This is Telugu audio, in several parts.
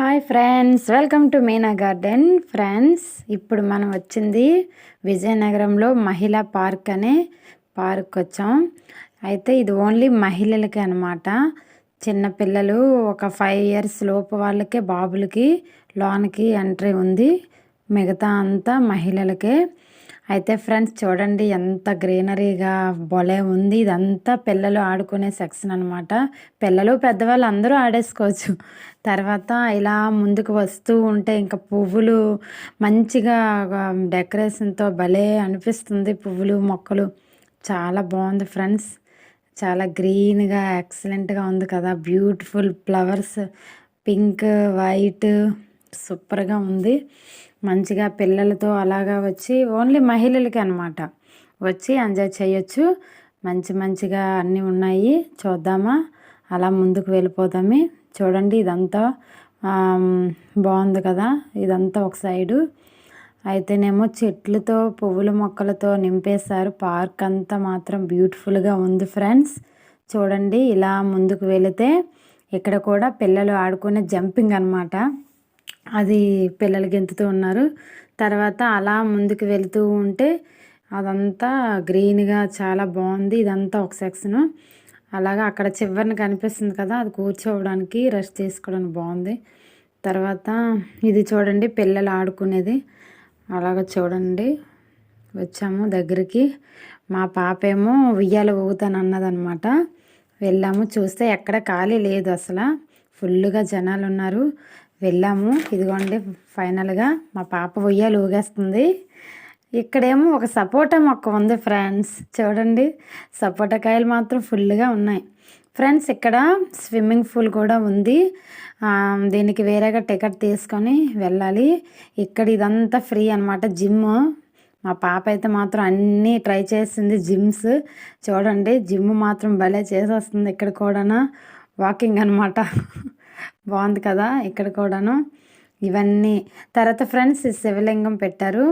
Hi friends welcome to Meena garden friends ఇప్పుడు మనం వచ్చింది విజయనగరంలో మహిళా పార్క్ అనే పార్క్ వచ్చాం. అయితే ఇది ఓన్లీ మహిళలకి అనమాట చిన్నపిల్లలు ఒక ఫైవ్ ఇయర్స్ లోపు వాళ్ళకే బాబులకి లోన్కి ఎంట్రీ ఉంది. మిగతా అంతా మహిళలకే. అయితే ఫ్రెండ్స్ చూడండి ఎంత గ్రీనరీగా భలే ఉంది. ఇదంతా పిల్లలు ఆడుకునే సెక్షన్ అనమాట పిల్లలు పెద్దవాళ్ళు అందరూ ఆడేసుకోవచ్చు. తర్వాత ఇలా ముందుకు వస్తూ ఉంటే ఇంకా పువ్వులు మంచిగా డెకరేషన్తో భలే అనిపిస్తుంది పువ్వులు మొక్కలు. చాలా బాగుంది ఫ్రెండ్స్. చాలా గ్రీన్గా ఎక్సలెంట్గా ఉంది కదా. Beautiful flowers. పింక్ వైట్ సూపర్గా ఉంది. మంచిగా పిల్లలతో అలాగా వచ్చి ఓన్లీ మహిళలకి అనమాట వచ్చి ఎంజాయ్ చేయొచ్చు. మంచి మంచిగా అన్నీ ఉన్నాయి. చూద్దామా. అలా ముందుకు వెళ్ళిపోదామే. చూడండి ఇదంతా. బాగుంది కదా. ఇదంతా ఒక సైడు. అయితేనేమో చెట్లతో పువ్వుల మొక్కలతో నింపేశారు. పార్క్ అంతా మాత్రం బ్యూటిఫుల్గా ఉంది ఫ్రెండ్స్. చూడండి ఇలా ముందుకు వెళితే ఇక్కడ కూడా పిల్లలు ఆడుకునే జంపింగ్ అనమాట అది పిల్లలు గెంతుతూ ఉన్నారు. తర్వాత అలా ముందుకు వెళుతూ ఉంటే అదంతా గ్రీన్గా చాలా బాగుంది. ఇదంతా ఒక సెక్షన్. అలాగా అక్కడ చివరిని కనిపిస్తుంది కదా అది కూర్చోవడానికి రెస్ట్ తీసుకోవడానికి బాగుంది. తర్వాత ఇది చూడండి పిల్లలు ఆడుకునేది. అలాగ చూడండి వచ్చాము దగ్గరికి. మా పాప ఏమో ఉయ్యాల ఊగుతానన్నదనమాట. వెళ్ళాము చూస్తే ఎక్కడ ఖాళీ లేదు అసలు. ఫుల్గా జనాలు ఉన్నారు వెళ్ళాము. ఇదిగోండి ఫైనల్గా మా పాప ఉయ్యాలు ఊగేస్తుంది. ఇక్కడేమో ఒక సపోటా మొక్క ఉంది ఫ్రెండ్స్. చూడండి సపోటా కాయలు మాత్రం ఫుల్గా ఉన్నాయి. ఫ్రెండ్స్ ఇక్కడ స్విమ్మింగ్ పూల్ కూడా ఉంది. దీనికి వేరేగా టికెట్ తీసుకొని వెళ్ళాలి. ఇక్కడ ఇదంతా ఫ్రీ అనమాట జిమ్. మా పాప అయితే మాత్రం అన్నీ ట్రై చేసింది జిమ్స్. చూడండి జిమ్ మాత్రం భలే చేసేస్తుంది ఇక్కడ కూడా వాకింగ్ అనమాట బాగుంది కదా ఇక్కడ కూడాను. ఇవన్నీ. తర్వాత ఫ్రెండ్స్ శివలింగం పెట్టారు.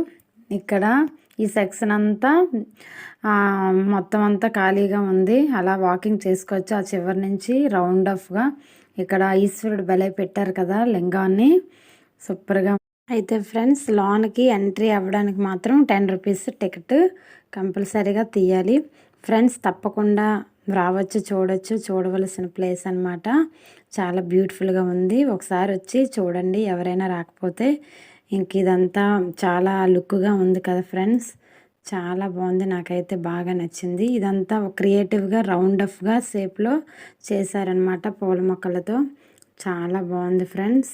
ఇక్కడ ఈ సెక్షన్ అంతా మొత్తం అంతా ఖాళీగా ఉంది. అలా వాకింగ్ చేసుకోవచ్చు. ఆ చివరి నుంచి రౌండ్ ఆఫ్గా ఇక్కడ ఈశ్వరుడు బలే పెట్టారు కదా లింగాన్ని. సూపర్గా. అయితే ఫ్రెండ్స్ లోన్కి ఎంట్రీ అవ్వడానికి మాత్రం టెన్ రూపీస్ టికెట్ కంపల్సరీగా తీయాలి. ఫ్రెండ్స్ తప్పకుండా రావచ్చు చూడవచ్చు చూడవలసిన ప్లేస్ అనమాట చాలా బ్యూటిఫుల్గా ఉంది. ఒకసారి వచ్చి చూడండి ఎవరైనా రాకపోతే. ఇంక ఇదంతా చాలా లుక్గా ఉంది కదా ఫ్రెండ్స్. చాలా బాగుంది నాకైతే బాగా నచ్చింది. ఇదంతా క్రియేటివ్గా రౌండ్ అఫ్గా షేప్లో చేశారనమాట పూల మొక్కలతో. చాలా బాగుంది ఫ్రెండ్స్.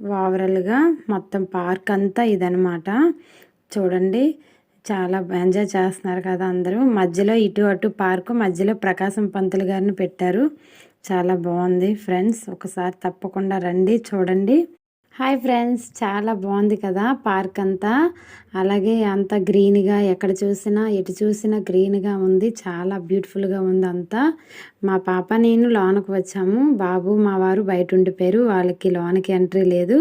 ఓవరాల్గా మొత్తం పార్క్ అంతా ఇదనమాట చూడండి చాలా ఎంజాయ్ చేస్తున్నారు కదా అందరూ. మధ్యలో ఇటు అటు పార్కు మధ్యలో ప్రకాశం పంతులు గారిని పెట్టారు. చాలా బాగుంది ఫ్రెండ్స్. ఒకసారి తప్పకుండా రండి చూడండి. Hi friends. చాలా బాగుంది కదా పార్క్ అంతా. అలాగే అంత గ్రీన్గా ఎక్కడ చూసినా ఎటు చూసినా గ్రీన్గా ఉంది. చాలా బ్యూటిఫుల్గా ఉంది అంతా. మా పాప నేను లోనకు వచ్చాము. బాబు మా వారు బయట ఉండిపోయారు. వాళ్ళకి లోనకి ఎంట్రీ లేదు.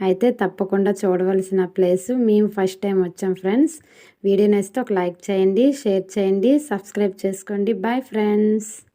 అయితే తప్పకుండా చూడవలసిన ప్లేస్. మేము ఫస్ట్ టైం వచ్చాం ఫ్రెండ్స్. వీడియో నచ్చితే ఒక లైక్ చేయండి షేర్ చేయండి సబ్స్క్రైబ్ చేసుకోండి. Bye friends